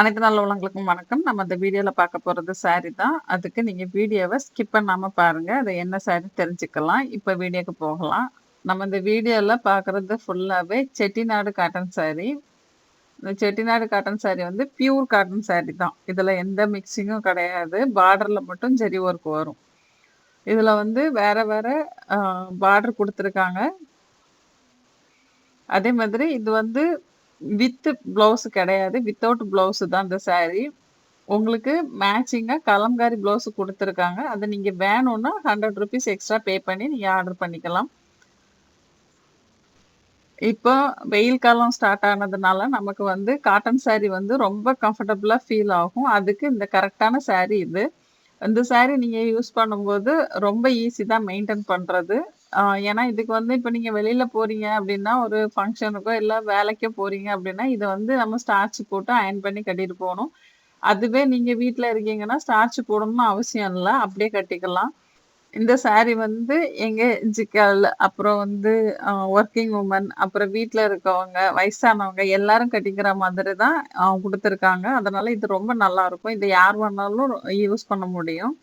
அனைத்து நல்ல உலகங்களுக்கும் வணக்கம். நம்ம இந்த வீடியோவில் பார்க்க போகிறது சாரி தான். அதுக்கு நீங்கள் வீடியோவை ஸ்கிப் பண்ணாமல் பாருங்கள் அது என்ன சாரி தெரிஞ்சுக்கலாம். இப்போ வீடியோக்கு போகலாம். நம்ம இந்த வீடியோவில் பார்க்குறது ஃபுல்லாகவே செட்டிநாடு காட்டன் சாரி இந்த செட்டிநாடு காட்டன் சாரி வந்து பியூர் காட்டன் சாரி தான். இதில் எந்த மிக்சிங்கும் கிடையாது. பார்டரில் மட்டும் ஜெரி ஒர்க் வரும். இதில் வந்து வேறு வேறு பார்டர் கொடுத்துருக்காங்க. அதே மாதிரி இது வந்து வித் பிளவுஸ் கிடையாது. வித்தவுட் பிளவுஸ் தான் இந்த சாரீ உங்களுக்கு மேட்சிங்காக கலம்காரி பிளவுஸ் கொடுத்துருக்காங்க. அதை நீங்கள் வேணும்னா ஹண்ட்ரட் ருபீஸ் எக்ஸ்ட்ரா பே பண்ணி நீங்கள் ஆர்டர் பண்ணிக்கலாம். இப்போ வெயில் காலம் ஸ்டார்ட் ஆனதுனால நமக்கு வந்து காட்டன் சாரீ வந்து ரொம்ப கம்ஃபர்டபுளாக ஃபீல் ஆகும். அதுக்கு இந்த கரெக்டான சாரீ இது. இந்த சாரீ நீங்கள் யூஸ் பண்ணும்போது ரொம்ப ஈஸி தான் மெயின்டைன் பண்ணுறது ஏன்னா இதுக்கு வந்து இப்போ நீங்கள் வெளியில் போகிறீங்க அப்படின்னா ஒரு ஃபங்க்ஷனுக்கோ இல்லை வேலைக்கோ போகிறீங்க அப்படின்னா இதை வந்து நம்ம ஸ்டார்ச் போட்டு அயன் பண்ணி கட்டிட்டு போகணும். அதுவே நீங்கள் வீட்டில் இருக்கீங்கன்னா ஸ்டார்ச் போடணும்னு அவசியம் இல்லை. அப்படியே கட்டிக்கலாம். இந்த சாரீ வந்து எங்கள் ஜிக்கல் அப்புறம் வந்து ஒர்க்கிங் உமன் அப்புறம் வீட்டில் இருக்கவங்க வயசானவங்க எல்லாரும் கட்டிக்கிற மாதிரி தான் கொடுத்துருக்காங்க. அதனால இது ரொம்ப நல்லா இருக்கும். இதை யார் வேணாலும் யூஸ் பண்ண முடியும்.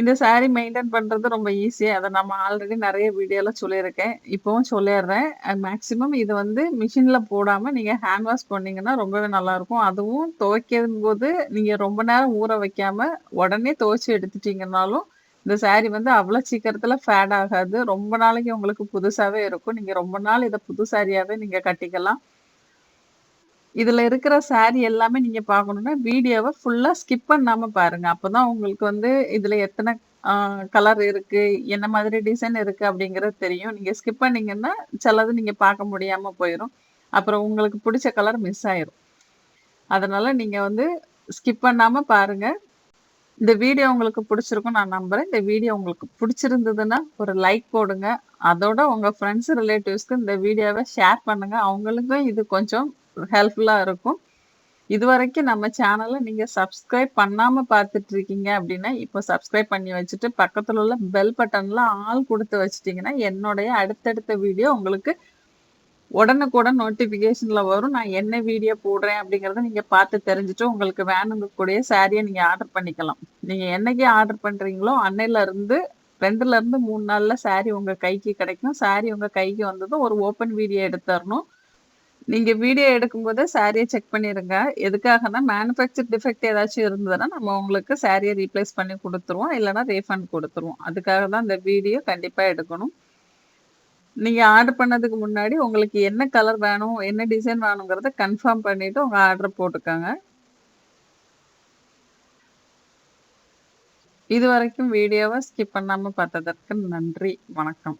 இந்த சாரீ மெயின்டைன் பண்ணுறது ரொம்ப ஈஸி அதை நம்ம ஆல்ரெடி நிறைய வீடியோவில் சொல்லியிருக்கேன். இப்போவும் சொல்லிடுறேன். மேக்ஸிமம் இது வந்து மிஷினில் போடாமல் நீங்கள் ஹேண்ட் வாஷ் பண்ணிங்கன்னா ரொம்பவே நல்லாயிருக்கும். அதுவும் துவைக்கும் போது நீங்கள் ரொம்ப நேரம் ஊற வைக்காமல் உடனே துவைச்சி எடுத்துட்டீங்கன்னாலும் இந்த சாரீ வந்து அவ்வளோ சீக்கிரத்தில் ஃபேட் ஆகாது. ரொம்ப நாளைக்கு உங்களுக்கு புதுசாகவே இருக்கும். நீங்கள் ரொம்ப நாள் இதை புது சாரியாகவே நீங்கள் கட்டிக்கலாம். இதுல இருக்கிற சாரி எல்லாமே நீங்க பார்க்கணும்னா வீடியோவை ஃபுல்லா ஸ்கிப் பண்ணாம பாருங்க. அப்பதான் உங்களுக்கு வந்து இதுல எத்தனை கலர் இருக்கு என்ன மாதிரி டிசைன் இருக்கு அப்படிங்கறது தெரியும். நீங்க ஸ்கிப் பண்ணீங்கன்னா சிலது நீங்க பார்க்க முடியாம போயிடும் அப்புறம் உங்களுக்கு பிடிச்ச கலர் மிஸ் ஆயிரும். அதனால நீங்க வந்து ஸ்கிப் பண்ணாம பாருங்க. இந்த வீடியோ உங்களுக்கு பிடிச்சிருக்கும் நான் நம்புறேன். இந்த வீடியோ உங்களுக்கு பிடிச்சிருந்ததுன்னா ஒரு லைக் போடுங்க. அதோட உங்க ஃப்ரெண்ட்ஸ் ரிலேட்டிவ்ஸ்க்கு இந்த வீடியோவை ஷேர் பண்ணுங்க. அவங்களுக்கும் இது கொஞ்சம் ஹெல்ப்ஃபுல்லாக இருக்கும். இது வரைக்கும் நம்ம சேனலை நீங்கள் சப்ஸ்கிரைப் பண்ணாமல் பார்த்துட்டு இருக்கீங்க அப்படின்னா இப்போ சப்ஸ்கிரைப் பண்ணி வச்சுட்டு பக்கத்தில் உள்ள பெல் பட்டனில் ஆள் கொடுத்து வச்சிட்டிங்கன்னா என்னுடைய அடுத்தடுத்த வீடியோ உங்களுக்கு உடனுக்குடன் நோட்டிஃபிகேஷனில் வரும். நான் என்ன வீடியோ போடுறேன் அப்படிங்கிறத நீங்கள் பார்த்து தெரிஞ்சுட்டு உங்களுக்கு வேணுங்கக்கூடிய சாரியை நீங்கள் ஆர்டர் பண்ணிக்கலாம். நீங்கள் என்னைக்கு ஆர்டர் பண்ணுறீங்களோ அன்னையிலேருந்து ரெண்டுலேருந்து மூணு நாளில் சாரி உங்கள் கைக்கு கிடைக்கும். சாரி உங்கள் கைக்கு வந்ததும் ஒரு ஓப்பன் வீடியோ எடுத்துடணும். நீங்க வீடியோ எடுக்கும்போது சாரியை செக் பண்ணிருங்க. எதுக்காகனா மேனுஃபேக்சர் டிஃபெக்ட் ஏதாச்சும் இருந்ததுன்னா நம்ம உங்களுக்கு சாரியை ரீப்ளேஸ் பண்ணி கொடுத்துருவோம். இல்லைன்னா ரீஃபண்ட் கொடுத்துருவோம். அதுக்காக தான் இந்த வீடியோ கண்டிப்பாக எடுக்கணும். நீங்க ஆர்டர் பண்ணதுக்கு முன்னாடி உங்களுக்கு என்ன கலர் வேணும் என்ன டிசைன் வேணுங்கிறத கன்ஃபார்ம் பண்ணிட்டு உங்க ஆர்டர் போட்டுக்கோங்க. இது வரைக்கும் வீடியோவை ஸ்கிப் பண்ணாமல் பார்த்ததற்கு நன்றி. வணக்கம்.